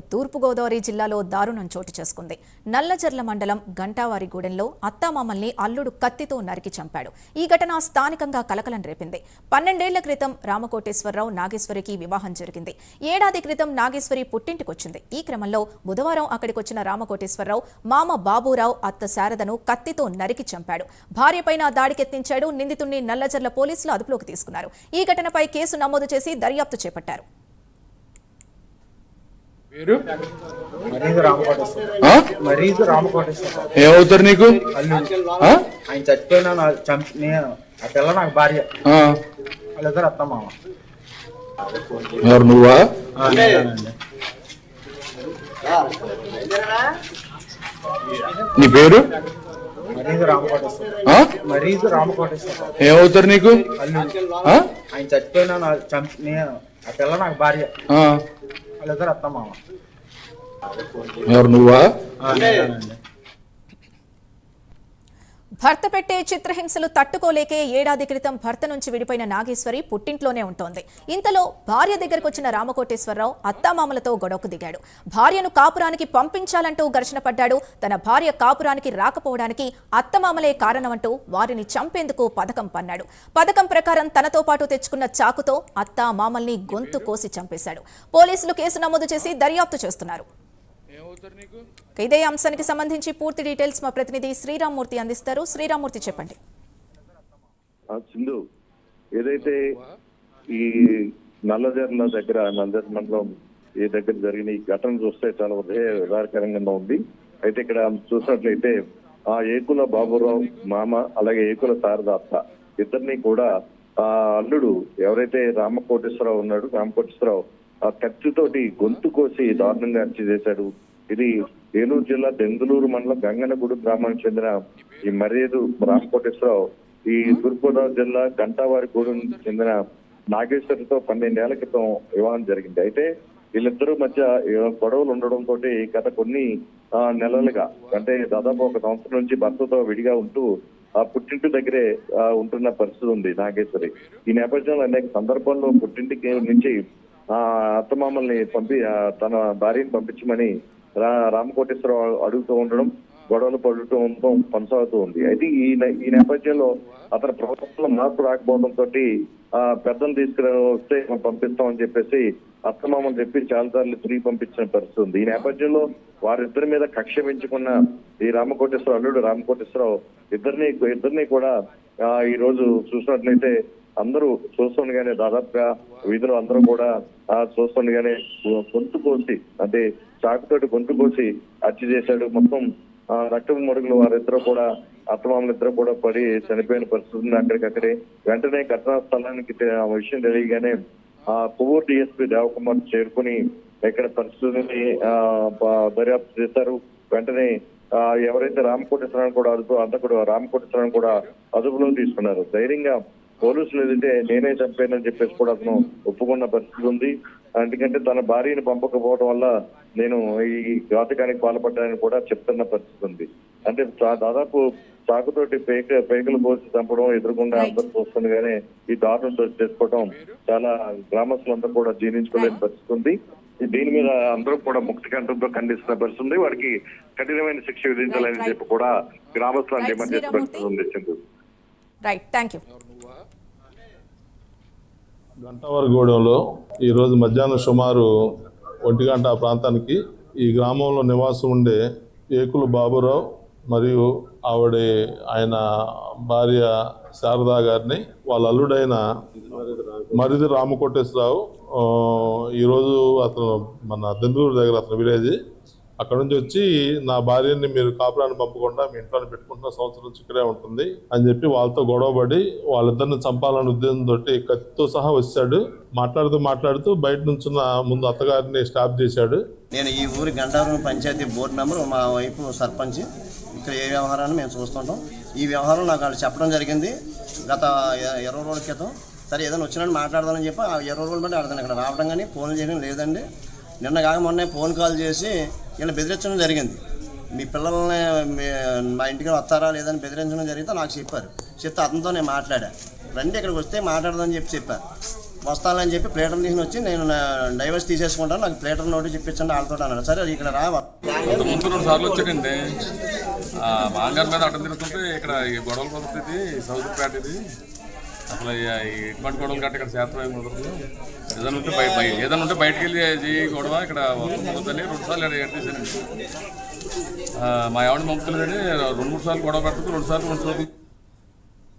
తూర్పుగోదావరి జిల్లాలో దారుణం చోటు చేసుకుంది. నల్లజర్ల మండలం గంటావారిగూడెంలో అత్తామామల్ని అల్లుడు కత్తితో నరికి చంపాడు. ఈ ఘటన స్థానికంగా కలకలం రేపింది. పన్నెండేళ్ళ క్రితం రామకోటేశ్వరరావు నాగేశ్వరికి వివాహం జరిగింది. ఏడాది క్రితం నాగేశ్వరి పుట్టింటికొచ్చింది. ఈ క్రమంలో బుధవారం అక్కడికొచ్చిన రామకోటేశ్వరరావు మామ బాబురావు అత్త శారదను కత్తితో నరికి చంపాడు. భార్యపైన దాడికెత్తించాడు. నిందితుణ్ణి నల్లజర్ల పోలీసులు అదుపులోకి తీసుకున్నారు. ఈ ఘటనపై కేసు నమోదు చేసి దర్యాప్తు చేపట్టారు పేరు మరీదు రామకోటేశ్వర ఆ? మరీదు రామకోటేశ్వర ఏమవుతారు నీకు? ఆయన చచ్చిపోయినా నేను ఆ పిల్ల నాకు భార్య. ఆ. వాళ్ళిద్దరు అత్త మామ నువ్వా. నీ పేరు? ఏమవుతారు నీకు? ఆయన చచ్చిపోయినా నా చంపి నేను ఆ పిల్ల నాకు భార్య. ఆ. వాళ్ళిద్దరు అత్త మామ ఎవరు నువ్వా. భర్త పెట్టే చిత్రహింసలు తట్టుకోలేకే ఏడాది క్రితం భర్త నుంచి విడిపోయిన నాగేశ్వరి పుట్టింట్లోనే ఉంటోంది. ఇంతలో భార్య దగ్గరకు వచ్చిన రామకోటేశ్వరరావు అత్తామామలతో గొడవకు దిగాడు. భార్యను కాపురానికి పంపించాలంటూ ఘర్షణ పడ్డాడు. తన భార్య కాపురానికి రాకపోవడానికి అత్తమామలే కారణమంటూ వారిని చంపేందుకు పథకం పన్నాడు. పథకం ప్రకారం తనతో పాటు తెచ్చుకున్న చాకుతో అత్తామామల్ని గొంతు కోసి చంపేశాడు. పోలీసులు కేసు నమోదు చేసి దర్యాప్తు చేస్తున్నారు. ఇదే అంశానికి సంబంధించి పూర్తి డీటెయిల్స్ మా ప్రతినిధి శ్రీరామ్మూర్తి అందిస్తారు. శ్రీరామ్మూర్తి చెప్పండి. ఆ సింధు ఏదైతే ఈ నల్లజర్ల దగ్గర నల్లజర్ల మండలం ఈ దగ్గర జరిగిన ఈ ఘటన చూస్తే చాలా ఉదయ ఉదారకరంగా ఉంది. అయితే ఇక్కడ చూసినట్లయితే ఆ ఏకుల బాబురావు మామ అలాగే ఏకుల శారద అత్త ఇద్దరిని కూడా ఆ అల్లుడు ఎవరైతే రామకోటేశ్వరరావు ఉన్నాడు రామకోటేశ్వరరావు కత్తితోటి గొంతు కోసి దారుణంగా హత్య చేశాడు. ఇది ఏలూరు జిల్లా దెందులూరు మండలం గంగనగూడు గ్రామానికి చెందిన ఈ మర్యాదు రామకోటేశ్వరరావు. ఈ తూర్పుగోదావరి జిల్లా గంటావారిగూడెం చెందిన నాగేశ్వరితో పన్నెండేళ్ళ క్రితం వివాహం జరిగింది. అయితే వీళ్ళిద్దరూ మధ్య గొడవలు ఉండడం తోటి గత కొన్ని నెలలుగా అంటే దాదాపు ఒక సంవత్సరం నుంచి భర్తతో విడిగా ఉంటూ ఆ పుట్టింటి దగ్గరే ఉంటున్న పరిస్థితి ఉంది నాగేశ్వరి. ఈ నేపథ్యంలో అనేక సందర్భాల్లో పుట్టింటికి నుంచి అత్తమామల్ని పంపి తన భార్యని పంపించమని రా రామకోటేశ్వరరావు అడుగుతూ ఉండడం గొడవలు పడుతూ ఉండడం కొనసాగుతూ ఉంది. అయితే ఈ ఈ నేపథ్యంలో అతని ప్రభుత్వంలో మార్పు రాకపోవడం తోటి ఆ పెద్దలు తీసుకుని వస్తే పంపిస్తామని చెప్పేసి అత్తమామని చెప్పి చాలా సార్లు తిరిగి పంపించిన పరిస్థితి ఉంది. ఈ నేపథ్యంలో వారిద్దరి మీద కక్ష పెంచుకున్న ఈ రామకోటేశ్వర అల్లుడు రామకోటేశ్వరరావు ఇద్దరిని ఇద్దరిని కూడా ఈ రోజు చూసినట్లయితే అందరూ చూస్తుండగానే దాదాపుగా వీధిలో అందరూ కూడా చూస్తుండగానే గొంతు కోసి అంటే చాకుతోటి గొంతు కోసి హత్య చేశాడు. మొత్తం ఆ మడుగులు వారిద్దరు వారిద్దరూ కూడా అత్తమామలు ఇద్దరు కూడా పడి చనిపోయిన పరిస్థితి ఉంది అక్కడికక్కడే. వెంటనే ఘటనా స్థలానికి ఆ విషయం తెలియగానే ఆ కొవ్వూరు డిఎస్పీ దేవకుమార్ చేరుకుని ఇక్కడ పరిస్థితిని ఆ, దర్యాప్తు చేశారు. వెంటనే ఎవరైతే రామకోటేశ్వరాన్ని కూడా అదుపు అంతకుడు కూడా రామకోటేశ్వరాన్ని కూడా అదుపులో తీసుకున్నారు. ధైర్యంగా పోలీసులు ఏదంటే నేనే చంపానని చెప్పేసి కూడా అతను ఒప్పుకున్న పరిస్థితి ఉంది. ఎందుకంటే తన భార్యను పంపకపోవడం వల్ల నేను ఈ ఘాతకానికి పాల్పడ్డానని కూడా చెప్తున్న పరిస్థితి ఉంది. అంటే దాదాపు చాకుతోటి పేక పేకలు పోసి చంపడం ఎదురుకుండా అందరూ చూస్తుండగానే ఈ దారుణం చేసుకోవడం చాలా గ్రామస్తులందరూ కూడా జీర్ణించుకోలేని పరిస్థితి ఉంది. దీని మీద అందరూ కూడా ముక్తి కంఠంతో ఖండిస్తున్న పరిస్థితి ఉంది. వారికి కఠినమైన శిక్ష విధించాలని చెప్పి కూడా గ్రామస్తులను డిమాండ్ చేసే పరిస్థితి ఉంది రైట్ థ్యాంక్ యూ గంటవరగూడెంలో ఈరోజు మధ్యాహ్నం సుమారు ఒంటి గంట ఆ ప్రాంతానికి ఈ గ్రామంలో నివాసం ఉండే ఏకులు బాబురావు మరియు ఆవిడ ఆయన భార్య శారదా గారిని వాళ్ళ అల్లుడైన మరిది రామకోటేశ్వరరావు ఈరోజు అతను మన దెందులూరు దగ్గర అతను విలేజ్. అక్కడ నుంచి వచ్చి నా భార్యని మీరు కాపురాన్ని పంపకుండా మీ ఇంట్లో పెట్టుకుంటున్న సంవత్సరం నుంచి ఇక్కడే ఉంటుంది అని చెప్పి వాళ్ళతో గొడవపడి వాళ్ళిద్దరిని చంపాలనే ఉద్దేశంతో కత్తితో సహా వచ్చాడు. మాట్లాడుతూ మాట్లాడుతూ బయట నుంచి ముందు అత్తగారిని స్టాప్ చేశాడు. నేను ఈ ఊరి గంటారం పంచాయతీ బోర్డు మెంబర్ మా వైపు సర్పంచ్ ఇక్కడ ఏ వ్యవహారాన్ని మేము చూస్తుంటాం. ఈ వ్యవహారం నాకు వాళ్ళు చెప్పడం జరిగింది. గత ఇరవై రోజుల క్రితం. సరే ఏదైనా వచ్చినట్టు మాట్లాడదామని చెప్పి ఆ ఇరవై రోజులు బట్టి ఆడతాను ఇక్కడ రావడం కానీ ఫోన్ చేయడం లేదండి. నిన్న కాక మొన్నే ఫోన్ కాల్ చేసి ఇలా బెదిరించడం జరిగింది. మీ పిల్లల్ని మా ఇంటికి వస్తారా లేదని బెదిరించడం జరిగితే నాకు చెప్పారు. చెప్తే అతనితో నేను మాట్లాడా. రండి ఇక్కడికి వస్తే మాట్లాడదామని చెప్పి చెప్పారు వస్తానని చెప్పి ప్లేటర్ తీసుకుని వచ్చి నేను డైవర్స్ తీసేసుకుంటాను. నాకు ప్లేటర్ నోటి చెప్పించండి వాళ్ళతో అన్నాడు. సరే ఇక్కడ రా ముందు రెండు సార్లు వచ్చాడండి. మాంగారు మీద అడ్డం తిరుగుతుంటే ఇక్కడ ఈ గొడవలు కుదురుతుంది పేట ఇది. అసలు ఈ- ఇటువంటి గొడవలు గట్ట ఇక్కడ శాతం ఉండదు ఏదైనా ఉంటే బయట ఏదైనా ఉంటే బయటకు వెళ్ళి చేయి గొడవ ఇక్కడ వద్దని రెండు సార్లు ఎడ మా ఆవిడ పంపుతుందండి రెండు మూడు సార్లు గొడవ పెడుతుంది రెండు సార్లు రెండు సార్లు